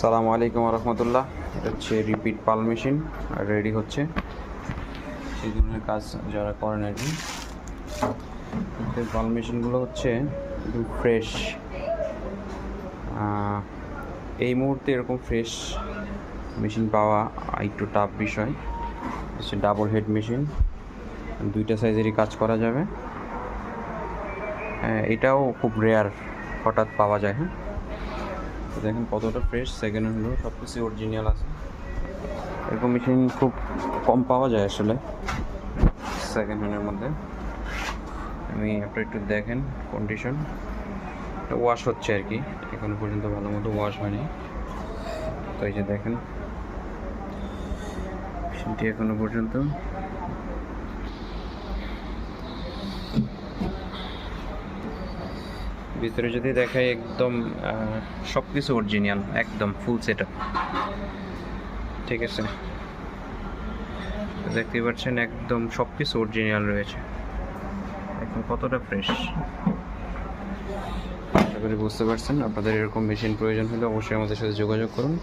সালামু আলাইকুম রহমতুল্লাহ। এটা হচ্ছে রিপিট পাল মেশিন রেডি হচ্ছে। সেই ধরনের কাজ যারা করেন আর কি। পাল মেশিনগুলো হচ্ছে একদম ফ্রেশ এই মুহূর্তে এরকম ফ্রেশ মেশিন পাওয়া একটু টাফ বিষয়। হচ্ছে ডাবল হেড মেশিন দুইটা সাইজেরই কাজ করা যাবে। এটাও খুব রেয়ার হঠাৎ পাওয়া যায় হ্যাঁ? দেখেন কতটা ফ্রেশ সেকেন্ড হ্যান্ড সব কিছু অরিজিনাল আছে। এরকম মেশিন খুব কম পাওয়া যায় আসলে সেকেন্ড হ্যান্ডের মধ্যে। আমি আপনার একটু দেখেন কন্ডিশন ওয়াশ হচ্ছে আর কি, এখনও পর্যন্ত ভালো মতো ওয়াশ হয়নি। তো এই যে দেখেন মেশিনটি এখনও পর্যন্ত ভিতরে যদি দেখাই, একদম সব কিছু অরিজিনাল একদম ফুল সেট ঠিক আছে? দেখতেই পাচ্ছেন, একদম সব কিছু অরিজিনাল রয়েছে। এখন কতটা ফ্রেশ আশা করি বুঝতে পারছেন। আপনাদের এরকম মেশিন প্রয়োজন হলে অবশ্যই আমাদের সাথে যোগাযোগ করুন।